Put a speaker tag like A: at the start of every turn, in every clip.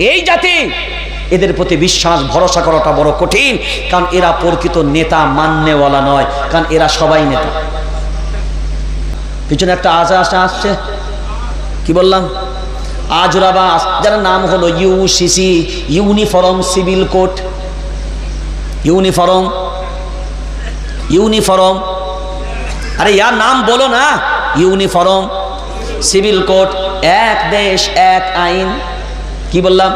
A: এই জাতি, এদের প্রতি বিশ্বাস, ভরসা করাটা বড় কঠিন, কারণ এরা প্রকৃত নেতা, মান্যওয়ালা নয়, কারণ এরা সবাই নেতা। পিছনে একটা আশা আশা আসছে। কি বললাম? আজরাবা যার নাম হলো UCC uniform civil code. Uniform uniform. আরে ইয়ার নাম বলো না। ইউনিফর্ম, সিভিল কোড, এক দেশ, এক আইন। কি বললাম?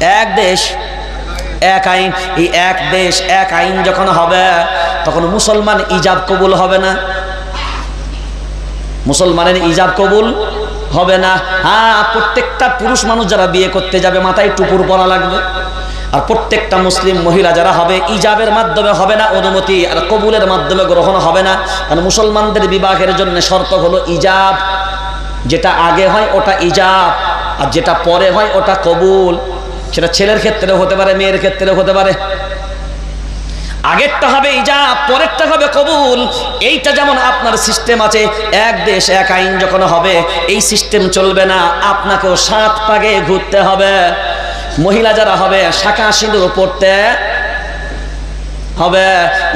A: এক দেশ, এক আইন। এই এক দেশ, এক আইন যখন হবে, তখন মুসলমান ইজাব কবুল হবে না। মুসলমানের ইজাব কবুল হবে না। হ্যাঁ প্রত্যেকটা পুরুষ মানুষ যারা বিয়ে করতে যাবে, মাথায় টুপুর পরা লাগবে। আর প্রত্যেকটা মুসলিম মহিলা যারা হবে, ইজাবের মাধ্যমে হবে না, অনুমতি আর কবুলের মাধ্যমে গ্রহণ হবে না। কারণ মুসলমানদের বিবাহের জন্য শর্ত হলো ইজাব। যেটা আগে হয়, ওটা ইজাব। আর যেটা পরে হয় ওটা কবুল। সেটা ছেলের ক্ষেত্রে হতে পারে, মেয়ের ক্ষেত্রে হতে পারে। আগেরটা হবে ইজা পরেরটা হবে কবুল। এইটা যেমন আপনার সিস্টেম আছে, এক দেশ, এক আইন যখন হবে, এই সিস্টেম চলবে না। আপনাকেও সাত পাগে ঘুরতে হবে। মহিলা যারা হবে, শাখা সিঁদুর পড়তে হবে।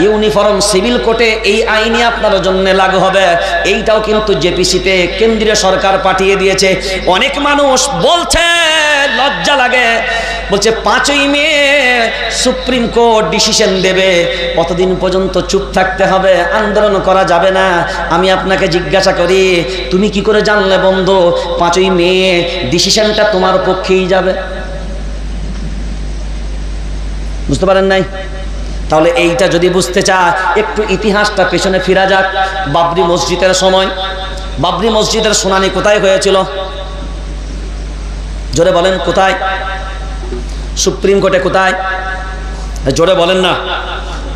A: ইউনিফর্ম সিভিল কোর্টে এই আইনই আপনার জন্য লাগু হবে। এইটাও কিন্তু জেপিসিতে কেন্দ্রীয় সরকার পাঠিয়ে দিয়েছে। অনেক মানুষ বলছে, লজ্জা লাগে। বলছে, পাঁচই মে সুপ্রিম কোর্ট ডিসিশন দেবে। কতদিন পর্যন্ত চুপ থাকতে হবে, আন্দোলন করা যাবে না। আমি আপনাকে জিজ্ঞাসা করি, তুমি কি করে জানলে বন্ধু, পাঁচই মে ডিসিশনটা তোমার পক্ষেই যাবে? বুঝতে পারেন নাই? তাহলে এইটা যদি বুঝতে চা একটু ইতিহাসটা পেছনে ফিরা যাক। বাবরি মসজিদের সময়। বাবরি মসজিদের শুনানি কোথায় হয়েছিল? জোরে বলেন, কোথায়? সুপ্রিম কোর্টে কোথায়? জোরে বলেন না।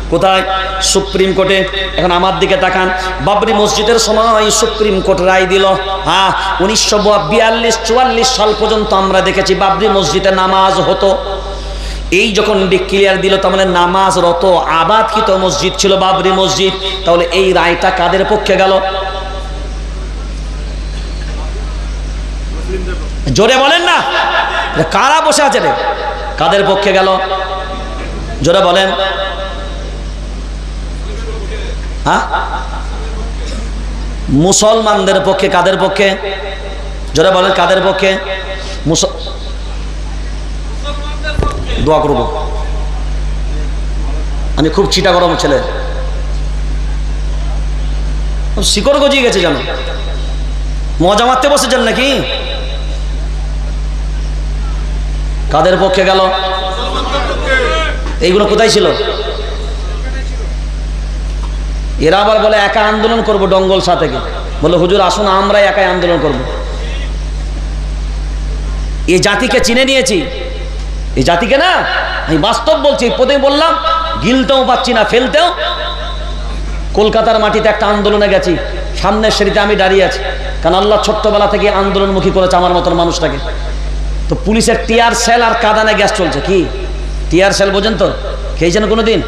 A: কোথায়? সুপ্রিম কোর্টে। এখন আমার দিকে তাকান। বাবরি মসজিদের সময় সুপ্রিম কোর্ট রায় দিল। হ্যাঁ উনিশশো বিয়াল্লিশ, চুয়াল্লিশ সাল পর্যন্ত আমরা দেখেছি বাবরি মসজিদে নামাজ হতো। এই যখন ক্লিয়ার দিল, তার মানে নামাজ রত, আবাদকৃত মসজিদ ছিল, বাবরি মসজিদ। তাহলে এই রায়টা কাদের পক্ষে গেল? জোরে বলেন না। কারা বসে আছে রে? কাদের পক্ষে গেল? জোরে বলেন। হ্যাঁ? মুসলমানদের পক্ষে কাদের পক্ষে? জোরে বলেন কাদের পক্ষে? মুসল দোয়া করব। আমি খুব চিটা গরম ছেলে শিকড় গজিয়ে গেছে জানো। মজা মারতে বসেছেন নাকি? কাদের পক্ষে গেল? এইগুলো কোথায় ছিল? এরা আবার বলে, একা আন্দোলন করব ডঙ্গল সা থেকে। বলে, হুজুর, আসুন, আমরাই একাই আন্দোলন করব। এই জাতিকে চিনে নিয়েছি। এই জাতিকে না আমি বাস্তব বলছি প্রথমে বললাম, গিলতেও পাচ্ছি না, ফেলতেও। কলকাতার মাটিতে একটা আন্দোলনে গেছি, সামনের সারিতে আমি দাঁড়িয়ে আছি, কারণ আল্লাহ ছোট্টবেলা থেকে আন্দোলনমুখী করেছে আমার মতন মানুষটাকে। তো পুলিশের টিয়ার সেল আর কাদানে গ্যাস চলছে, কি? টিয়ার সেল বোঝেন তো? খেয়েছেন কোনো দিন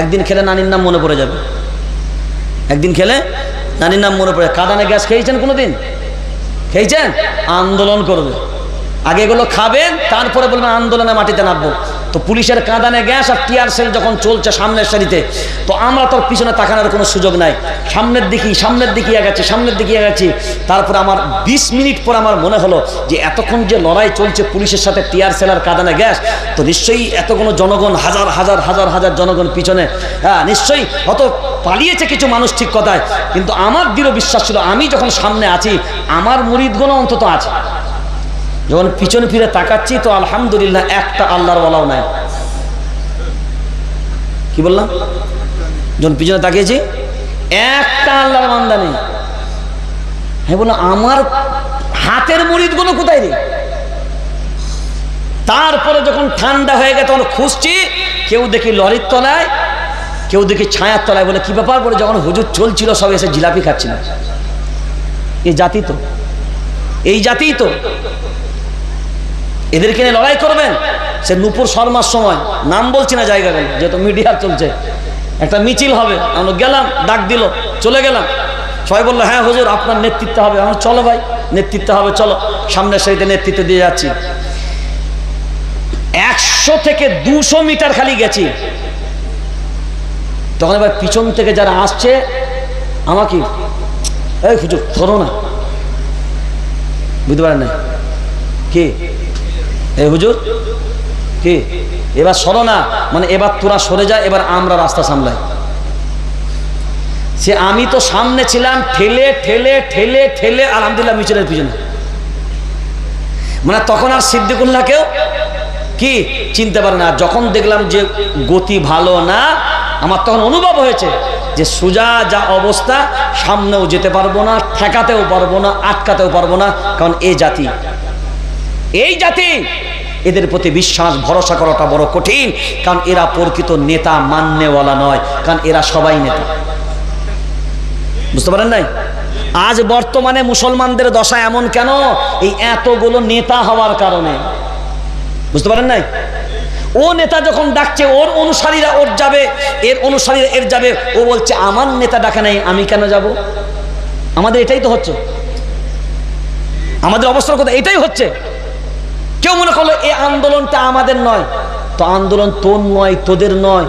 A: একদিন খেলে নানির নাম মনে পড়ে যাবে। একদিন খেলে নানির নাম মনে পড়ে কাদানে গ্যাস খেয়েছেন কোনো দিন খেয়েছেন? আন্দোলন করবে। আগে এগুলো খাবেন, তারপরে বলবেন আন্দোলনে মাটিতে নামবো। তো পুলিশের কাঁদানে গ্যাস আর টিয়ার সেল যখন চলছে সামনের সারিতে, তো আমরা তোর পিছনে তাকানোর কোনো সুযোগ নাই। সামনের দিকে সামনের দিকে গেছে সামনের দিকে গেছি তারপর আমার ২০ মিনিট পর আমার মনে হলো যে এতক্ষণ যে লড়াই চলছে পুলিশের সাথে টিয়ার সেল আর কাঁদানে গ্যাস, তো নিশ্চয়ই এতগুলো জনগণ, হাজার হাজার হাজার হাজার জনগণ পিছনে হ্যাঁ নিশ্চয়ই হত পালিয়েছে কিছু মানুষ ঠিক কথায়, কিন্তু আমার দৃঢ় বিশ্বাস ছিল আমি যখন সামনে আছি, আমার মুরিদগুলো অন্তত আছে। যখন পিছন ফিরে তাকাচ্ছি, তো আলহামদুলিল্লাহ একটা আল্লাহর বলাও নাই। কি বললাম? যখন পিছনে তাকিয়েছি, একটা আল্লাহর বান্দা নেই। হ্যাঁ বলল আমার হাতের মুড়িদগুলো কোথায় রে? তারপরে যখন ঠান্ডা হয়ে গেছে, তখন খুঁজছি, কেউ দেখি লরির তলায়, কেউ দেখি ছায়ার তলায়। বলে, কি ব্যাপার? বলে, যখন হুজুর চলছিল, সব এসে জিলাপি খাচ্ছিল। এই জাতি তো। এই জাতিই তো। এদেরকে নিয়ে লড়াই করবেন? সে নুপুর শর্মার সময়। নাম বলছি না জায়গা গেল যেহেতু মিডিয়া চলছে। একটা মিছিল হবে, আমরা গেলাম, ডাক দিল, চলে গেলাম। সবাই বলল হ্যাঁ হুজুর, আপনার নেতৃত্ব হবে। আমরা, চলো ভাই, নেতৃত্ব হবে, চলো। সামনের সারিতে নেতৃত্ব দিয়ে যাচ্ছি। একশো থেকে দুশো মিটার খালি গেছি। তখন এবার পিছন থেকে যারা আসছে আমাকে এই হুজুর, ধরো না। বুঝতে পারেন না কি? এই হুজুর? কি? এবার সরো না। মানে এবার তোরা সরে যায় এবার আমরা রাস্তা সামলাই। সে আমি তো সামনে ছিলাম, ঠেলে ঠেলে ঠেলে ঠেলে, আলহামদুলিল্লাহ মিছিলের পিছনে। মানে তখন আর সিদ্দিকুল্লাহকেও কি? চিনতে পারে না। যখন দেখলাম যে গতি ভালো না, আমার তখন অনুভব হয়েছে যে সুজা যা অবস্থা, সামনেও যেতে পারব না, ঠেকাতেও পারব না, আটকাতেও পারব না, কারণ এ জাতি। এই জাতি, এদের প্রতি বিশ্বাস, ভরসা করাটা বড় কঠিন। কারণ এরা প্রকৃত নেতা, মান্যওয়ালা নয়। কারণ এরা সবাই নেতা। বুঝতে পারেন নাই? আজ বর্তমানে মুসলমানদের দশা এমন কেন? এই এতগুলো নেতা হওয়ার কারণে। বুঝতে পারেন নাই? ও নেতা যখন ডাকছে, ওর অনুসারীরা ওর যাবে, এর অনুসারীরা এর যাবে। ও বলছে, আমার নেতা ডাকে নাই, আমি কেন যাব? আমাদের এটাই তো হচ্ছে। আমাদের অবস্থার কথা এটাই হচ্ছে। কেউ মনে করল এই আন্দোলনটা আমাদের নয়। তো আন্দোলন তোর নয়, তোদের নয়।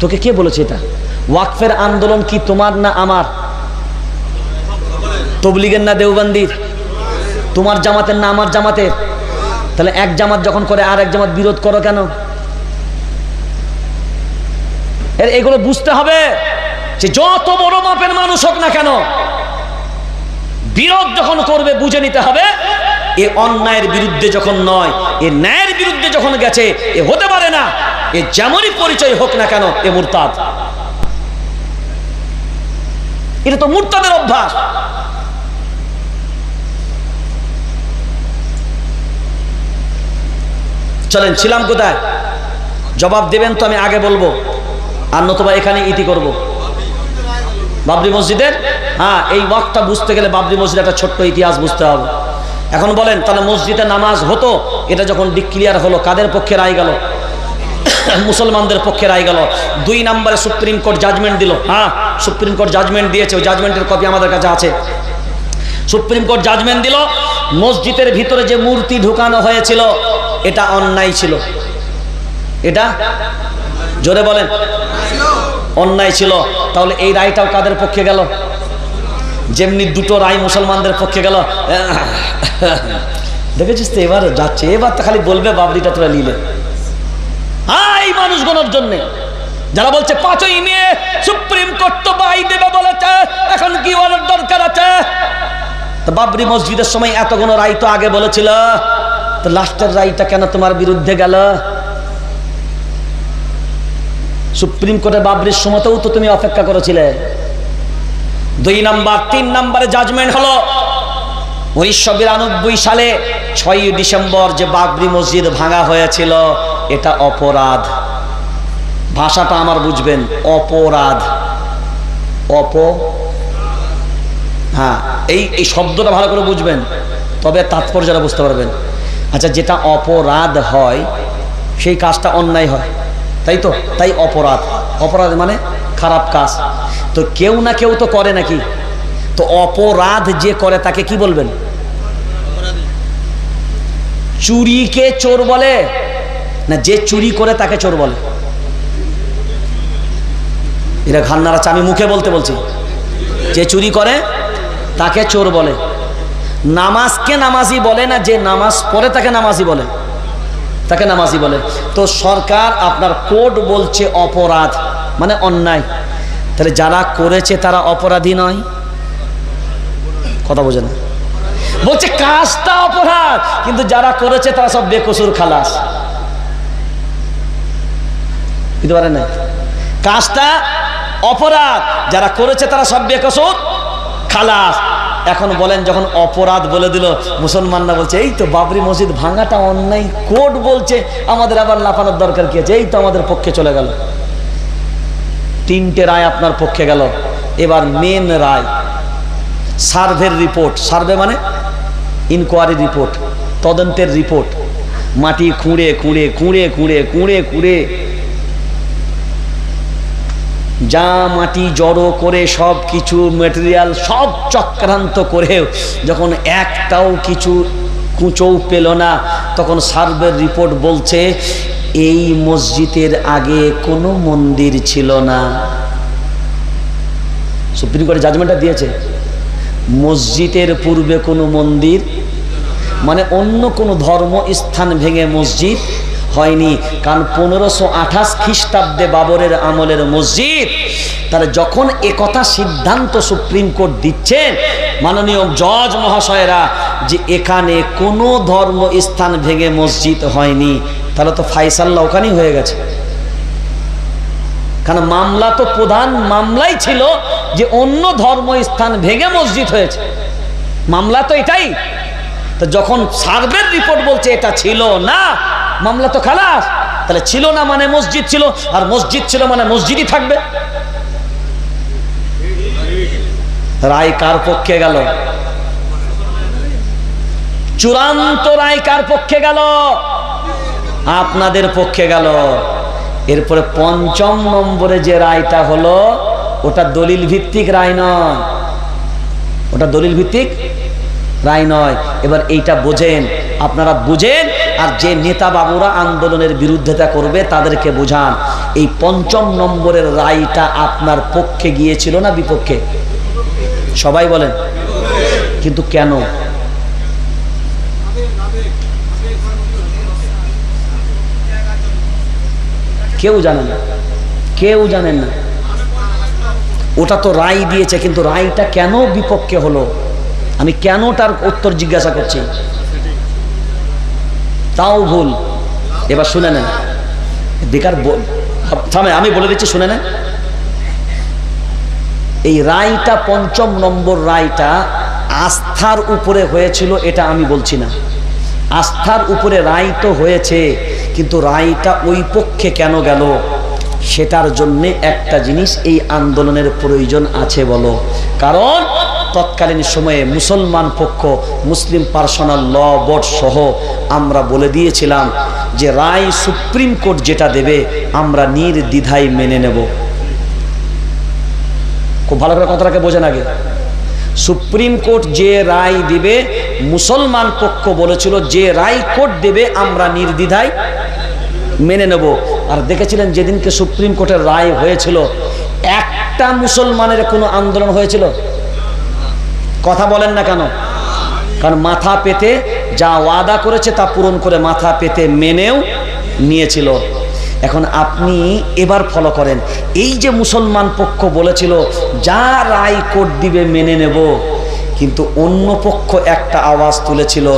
A: তোকে কে বলেছে এটা? ওয়াকফের আন্দোলন কি তোমার না আমার? তবলিগের না দেওবান্দির? তোমার জামাতের না আমার জামাতের? তাহলে এক জামাত যখন করে, আর এক জামাত বিরোধ করো কেন? এর, এগুলো বুঝতে হবে যে যত বড় মাপের মানুষ হোক না কেন, বিরোধ যখন করবে, বুঝে নিতে হবে এ অন্যায়ের বিরুদ্ধে যখন নয়, এ ন্যায়ের বিরুদ্ধে যখন গেছে, এ হতে পারে না, এ যেমনই পরিচয় হোক না কেন, এ মুরতাদ। এটা তো মুরতাদের অভ্যাস। চলেন, ছিলাম কোথায়? জবাব দেবেন তো আমি আগে বলব, আর নতুবা এখানে ইতি করব। বাবরি মসজিদের? হ্যাঁ এই ওয়াকটা বুঝতে গেলে বাবরি মসজিদ একটা ছোট্ট ইতিহাস বুঝতে হবে। এখন বলেন, তাহলে মসজিদে নামাজ হতো? এটা যখন ডিক্লিয়ার হলো, কাদের পক্ষে রায় গেল? মুসলমানদের পক্ষে রায় গেল। দুই নম্বরে সুপ্রিম কোর্ট জাজমেন্ট দিল। হ্যাঁ সুপ্রিম কোর্ট জাজমেন্ট দিয়েছে, ওই জাজমেন্টের কপি আমাদের কাছে আছে। সুপ্রিম কোর্ট জাজমেন্ট দিল, মসজিদের ভিতরে যে মূর্তি ঢুকানো হয়েছিল, এটা অন্যায় ছিল। এটা? জোরে বলেন। অন্যায় ছিল। তাহলে এই রায়টাও কাদের পক্ষে গেল? যেমনি দুটো রায় মুসলমানদের পক্ষে গেল দেখেছিস তো এবার যাচ্ছে, এবার তো খালি বলবে বাবরিটা তোরা নিলে। জন্যে। যারা বলছে, পাঁচই মে সুপ্রিম কোর্ট তো বাই দেবে বলেছে, এখন কি অর্ডার দরকার আছে? বাবরি মসজিদের সময় এত এতগুলো রায় তো আগে বলেছিল, তো লাস্টের রায়টা কেন তোমার বিরুদ্ধে গেল? সুপ্রিম কোর্টে বাবরির সময়তেও তো তুমি অপেক্ষা করেছিলে। দুই নাম্বার, তিন নাম্বারে জাজমেন্ট হলো। উনিশশো বিরানব্বই সালে ছয়ই ডিসেম্বর যে বাবরি মসজিদ ভাঙা হয়েছিল, এটা অপরাধ। ভাষাটা আমার বুঝবেন, অপরাধ। অপ হ্যাঁ এই এই শব্দটা ভালো করে বুঝবেন, তবে তাৎপর্যটা বুঝতে পারবেন। আচ্ছা যেটা অপরাধ হয়, সেই কাজটা অন্যায় হয়, তাই তো? তাই অপরাধ। অপরাধ মানে খারাপ কাজ। তো কেউ না কেউ তো করে নাকি? তো অপরাধ যে করে তাকে কি বলবেন? চুরিকে চোর বলে না যে চুরি করে তাকে চোর বলে? এরা ঘান নাড়াচ্ছে, আমি মুখে বলতে বলছি। যে চুরি করে তাকে চোর বলে। নামাজকে নামাজি বলে না যে নামাজ পড়ে তাকে নামাজি বলে? তাকে নামাজি বলে। তো সরকার আপনার কোড বলছে অপরাধ মানে অন্যায়। তাহলে যারা করেছে তারা অপরাধী নয়? কথা বোঝে না। বলছে, কাজটা অপরাধ। কিন্তু যারা করেছে তারা সব বেকসুর খালাস। বুঝতে পারেন না কাজটা অপরাধ। যারা করেছে তারা সব বেকসুর খালাস। এখন বলেন, যখন অপরাধ বলে দিল, মুসলমানরা বলছে, এই তো বাবরি মসজিদ ভাঙাটা অন্যায়, কোর্ট বলছে, আমাদের আবার লাফানোর দরকার কি আছে? এই তো আমাদের পক্ষে চলে গেল। তিনটে রায় আপনার পক্ষে গেল। এবার মেন রায় সার্ভের রিপোর্ট সার্ভে মানে ইনকোয়ারি রিপোর্ট তদন্তের রিপোর্ট মাটি খুঁড়ে খুঁড়ে খুঁড়ে খুঁড়ে খুঁড়ে খুঁড়ে। যা মাটি জড়ো করে সব কিছু মেটেরিয়াল সব চক্রান্ত করেও যখন একটাও কিছু কুঁচোও পেল না, তখন সার্ভের রিপোর্ট বলছে এই মসজিদের আগে কোনো মন্দির ছিল না। সুপ্রিম কোর্টে জাজমেন্টটা দিয়েছে। মসজিদের পূর্বে কোনো মন্দির মানে অন্য কোনো ধর্ম স্থান ভেঙে মসজিদ হয়নি। কারণ পনেরোশো আঠাশ খ্রিস্টাব্দে বাবরের আমলের মসজিদ তাহলে যখন একথা সিদ্ধান্ত সুপ্রিম কোর্ট দিচ্ছেন মাননীয় জজ মহাশয়রা, যে এখানে কোনো ধর্ম স্থান ভেঙে মসজিদ হয়নি। তাহলে তো ফাইসাল্লা ওখানেই হয়ে গেছে। কারণ মামলা তো প্রধান মামলাই ছিল যে অন্য ধর্ম স্থান ভেঙে মসজিদ হয়েছে। মামলা তো এটাই। তো যখন সার্ভের রিপোর্ট বলছে এটা ছিল না, মামলা তো খালাস। তাহলে ছিল না মানে মসজিদ ছিল, আর মসজিদ ছিল মানে মসজিদই থাকবে। রায় কার পক্ষে গেল? চূড়ান্ত রায় কার পক্ষে গেল? আপনাদের পক্ষে গেল। এরপরে পঞ্চম নম্বরে যে রায়টা হলো, ওটা দলিল ভিত্তিক রায় নয়। ওটা দলিল ভিত্তিক রায় নয়। এবার এইটা বোঝেন। আপনারা বুঝেন আর যে নেতা বাবুরা আন্দোলনের বিরুদ্ধেতা করবে তাদেরকে বোঝান। এই পঞ্চম নম্বরের রায়টা আপনার পক্ষে গিয়েছিল না বিপক্ষে? সবাই বলেন। কিন্তু কেন? কেউ জানে না। কেউ জানেন না। ওটা তো রায় দিয়েছে, কিন্তু রায়টা কেন বিপক্ষে হলো? আমি কেন তার উত্তর জিজ্ঞাসা করছি? তাও ভুল। এবার শুনে নেন। বল- থামে, আমি বলে দিচ্ছি, শুনে নেন। এই রায়টা, পঞ্চম নম্বর রায়টা আস্থার উপরে হয়েছিল, এটা আমি বলছি না। আস্থার উপরে রায় তো হয়েছে। কিন্তু রায়টা ওই পক্ষে কেন গেল? সেটার জন্যে একটা জিনিস এই আন্দোলনের প্রয়োজন আছে বলো। কারণ তৎকালীন সময়ে মুসলমান পক্ষ, মুসলিম পার্সোনাল ল বোর্ড সহ আমরা বলে দিয়েছিলাম যে রায় সুপ্রিম কোর্ট যেটা দেবে, আমরা নির্দ্বিধায় মেনে নেব। খুব ভালো করে কথাটাকে বোঝেন আগে। সুপ্রিম কোর্ট যে রায় দিবে, মুসলমান পক্ষ বলেছিল, যে রায় কোর্ট দেবে, আমরা নির্দ্বিধায় মেনে নেব। আর দেখেছিলেন যেদিনকে সুপ্রিম কোর্টের রায় হয়েছিল, একটা মুসলমানের কোনো আন্দোলন হয়েছিল? কথা বলেন না কেন? কারণ মাথা পেতে যা ওয়াদা করেছে তা পূরণ করে মাথা পেতে মেনেও নিয়েছিল। এখন আপনি এবার ফলো করেন। এই যে মুসলমান পক্ষ বলেছিল, যা রায় কোর্ট দিবে মেনে নেব। কিন্তু অন্য পক্ষ একটা আওয়াজ তুলেছিল,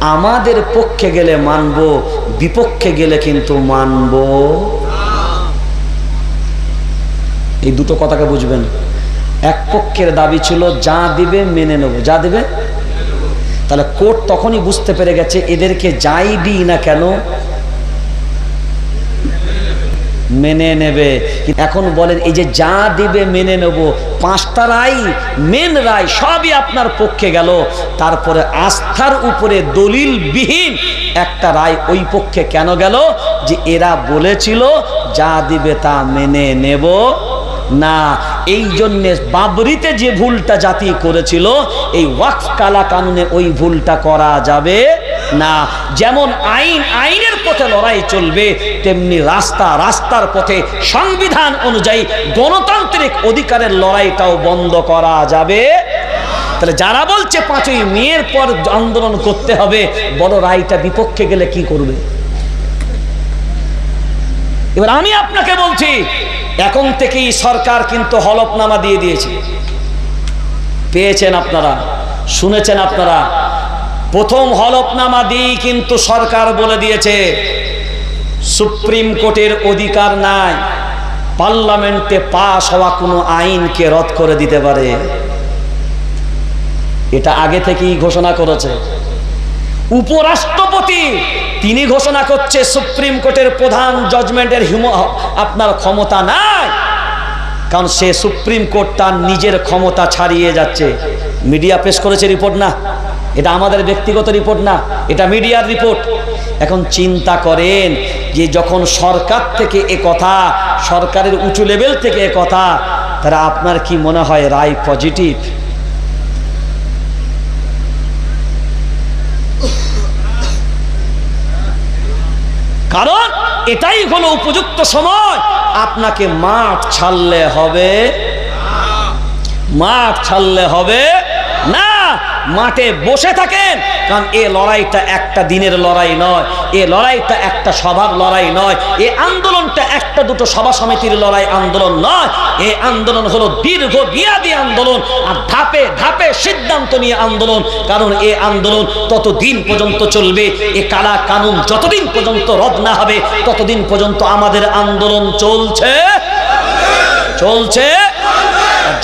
A: আমাদের পক্ষে গেলে মানব, বিপক্ষে গেলে কিন্তু মানব। এই দুটো কথাকে বুঝবেন। এক পক্ষের দাবি ছিল, যা দিবে মেনে নেব। যা দিবে? তাহলে কোর্ট তখনই বুঝতে পেরে গেছে, এদেরকে যাই দিই না কেন মেনে নেবে। এখন বলেন, এই যে যা দিবে মেনে নেব, পাঁচটা রায় মেন রায় সবই আপনার পক্ষে গেল। তারপরে আস্থার উপরে দলিলবিহীন একটা রায় ওই পক্ষে কেন গেল? যে এরা বলেছিল যা দিবে তা মেনে নেব না। এই জন্যে বাবরিতে যে ভুলটা জাতি করেছিল, এই ওয়াকফ কালা কানুনে ওই ভুলটা করা যাবে না। যেমন আইন, আইনের পথে লড়াই চলবে, তেমনি রাস্তা রাস্তার পথে সংবিধান অনুযায়ী গণতান্ত্রিক অধিকারের লড়াইটাও বন্ধ করা যাবে। তাহলে যারা বলছে পাঁচই মেয়ের পর আন্দোলন করতে হবে, বড় রায়টা বিপক্ষে গেলে কি করবে? এবার আমি আপনাকে বলছি, এখন থেকেই সরকার কিন্তু হলফনামা দিয়ে দিয়েছে। পেয়েছেন আপনারা, শুনেছেন আপনারা প্রথম হলফনামা দিয়েই কিন্তু সরকার বলে দিয়েছে, সুপ্রিম কোর্টের অধিকার নাই, পার্লামেন্টে পাশ হওয়া কোনো আইনকে রদ করে দিতে পারে। এটা আগে থেকেই ঘোষণা করেছে। উপরাষ্ট্রপতি, তিনি ঘোষণা করছে সুপ্রিম কোর্টের প্রধান জজমেন্টের আপনার ক্ষমতা নাই। কারণ সে সুপ্রিম কোর্ট তার নিজের ক্ষমতা ছাড়িয়ে যাচ্ছে। মিডিয়া পেশ করেছে রিপোর্ট না। এটা আমাদের ব্যক্তিগত রিপোর্ট না, এটা মিডিয়ার রিপোর্ট। এখন চিন্তা করেন যে যখন সরকার থেকে এ কথা, সরকারের উঁচু লেভেল থেকে এ কথা, তারা আপনার কি মনে হয় রায় পজিটিভ? কারণ এটাই হলো উপযুক্ত সময়। আপনাকে মাঠ ছাড়লে হবে, মাঠ ছাড়লে হবে না। মাঠে বসে থাকেন। কারণ এ লড়াইটা একটা দিনের লড়াই নয়, এ লড়াইটা একটা সভার লড়াই নয়, এ আন্দোলনটা একটা দুটো সভা সমিতির লড়াই আন্দোলন নয়, এ আন্দোলন হলো দীর্ঘ মেয়াদী আন্দোলন আর ধাপে ধাপে সিদ্ধান্ত নিয়ে আন্দোলন। কারণ এ আন্দোলন ততদিন পর্যন্ত চলবে, এ কালা কানুন যতদিন পর্যন্ত রদ না হবে, ততদিন পর্যন্ত আমাদের আন্দোলন চলছে। চলছে।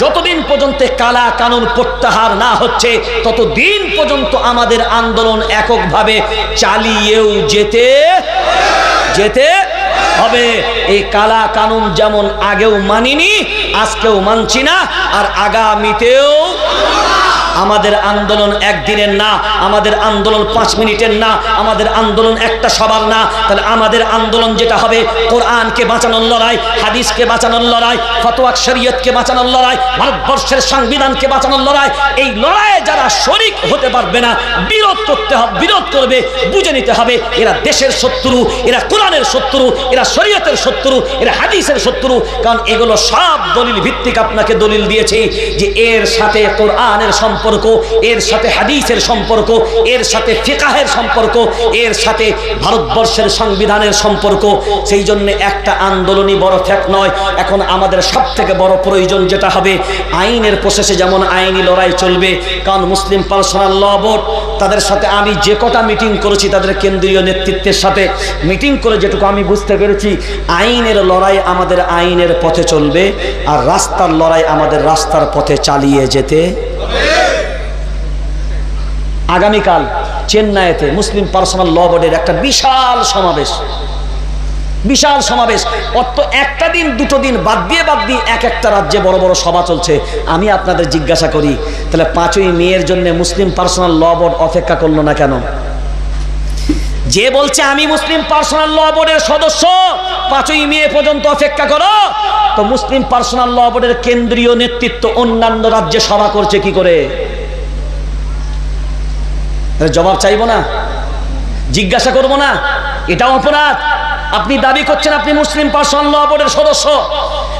A: যতদিন পর্যন্ত কালা কানুন প্রত্যাহার না হচ্ছে, ততদিন পর্যন্ত আমাদের আন্দোলন এককভাবে চালিয়েও যেতে যেতে হবে। এই কালা কানুন যেমন আগেও মানিনি, আজকেও মানছি না, আর আগামীতেও আমাদের আন্দোলন একদিনের না, আমাদের আন্দোলন পাঁচ মিনিটের না, আমাদের আন্দোলন একটা সবার না। তাহলে আমাদের আন্দোলন যেটা হবে, কোরআনকে বাঁচানোর লড়াই, হাদিসকে বাঁচানোর লড়াই ফতোয়াক শরীয়তকে বাঁচানোর লড়াই, ভারতবর্ষের সংবিধানকে বাঁচানোর লড়াই, এই লড়াইয়ে যারা শরিক হতে পারবে না, বিরোধ করতে হবে, বিরোধ করবে, বুঝে নিতে হবে, এরা দেশের শত্রু, এরা কোরআনের শত্রু, এরা শরীয়তের শত্রু, এরা হাদিসের শত্রু, কারণ এগুলো সব দলিল ভিত্তিক আপনাকে দলিল দিয়েছে যে এর সাথে কোরআনের সম্পর্ক এর সাথে হাদিসের সম্পর্ক, এর সাথে ফিকাহের সম্পর্ক, এর সাথে ভারতবর্ষের সংবিধানের সম্পর্ক। সেই জন্য একটা আন্দোলনই বড় ফ্যাক্ট নয়। এখন আমাদের সব থেকে বড় প্রয়োজন যেটা হবে, আইনের প্রসেসে যেমন আইনি লড়াই চলবে, কারণ মুসলিম পার্সোনাল ল বোর্ড, তাদের সাথে আমি যে কটা মিটিং করেছি তাদের কেন্দ্রীয় নেতৃত্বের সাথে, মিটিং করে যেটুকু আমি বুঝতে পেরেছি, আইনের লড়াই আমাদের আইনের পথে চলবে, আর রাস্তার লড়াই আমাদের রাস্তার পথে চালিয়ে যেতে আগামীকাল চেন্নাইতে মুসলিম পার্সোনাল ল বোর্ডের একটা বিশাল সমাবেশ। বিশাল সমাবেশ। অত একটা দিন, দুটো দিন বাদ দিয়ে বাদ দিয়ে এক একটা রাজ্যে বড় বড় সভা চলছে। আমি আপনাদের জিজ্ঞাসা করি, তাহলে পাঁচই মেয়ের জন্য মুসলিম পার্সোনাল ল বোর্ড অপেক্ষা করল না কেন? যে বলছে, আমি মুসলিম পার্সোনাল ল বোর্ডের সদস্য, পাঁচই মে পর্যন্ত অপেক্ষা করো। তো মুসলিম পার্সোনাল ল বোর্ডের কেন্দ্রীয় নেতৃত্ব অন্যান্য রাজ্যে সভা করছে কি করে? জবাব চাইব না? জিজ্ঞাসা করব না? এটাও অপরাধ। আপনি দাবি করছেন আপনি মুসলিম পার্সন ল বোর্ডের সদস্য।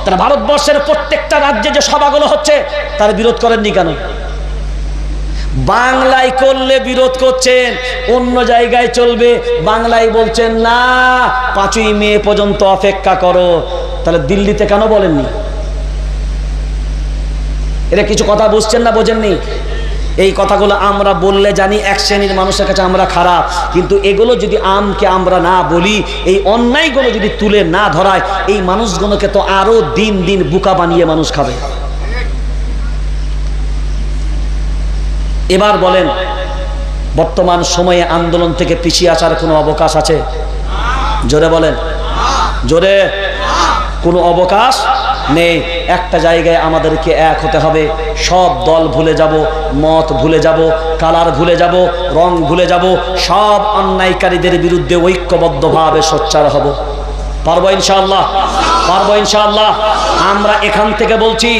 A: তারা ভারতবর্ষের প্রত্যেকটা রাজ্যে যে সভাগুলো হচ্ছে, তার বিরোধ করেননি কেন? বাংলায় করলে বিরোধ করছেন, অন্য জায়গায় চলবে, বাংলায় বলছেন, না, পাঁচই মে পর্যন্ত অপেক্ষা করো। তাহলে দিল্লিতে কেন বলেননি? এটা কিছু কথা বুঝছেন না, বোঝেননি? এই কথাগুলো আমরা বললে জানি এক শ্রেণির মানুষের কাছে আমরা খারাপ। কিন্তু এগুলো যদি আমকে আমরা না বলি, এই অন্যায়গুলো যদি তুলে না ধরায়, এই মানুষগুলোকে তো আরও দিন দিন বুকা বানিয়ে মানুষ খাবে। এবার বলেন, বর্তমান সময়ে আন্দোলন থেকে পিছিয়ে আসার কোনো অবকাশ আছে? জোরে বলেন। জোরে। কোনো অবকাশ নেই। একটা জায়গায় আমাদেরকে এক হতে হবে। সব দল ভুলে যাব, মত ভুলে যাব, কালার ভুলে যাব, রং ভুলে যাব, সব অন্যায়কারীদের বিরুদ্ধে ঐক্যবদ্ধভাবে সোচ্চার হব। পারব ইনশাআল্লাহ? পারব ইনশাআল্লাহ? আমরা এখান থেকে বলছি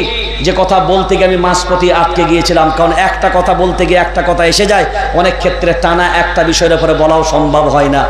A: যে কথা বলতে গিয়ে আমি মাঝপথে আটকে গিয়েছিলাম, কারণ একটা কথা বলতে গিয়ে একটা কথা এসে যায়, অনেক ক্ষেত্রে টানা একটা বিষয়ের উপরে বলাও সম্ভব হয় না।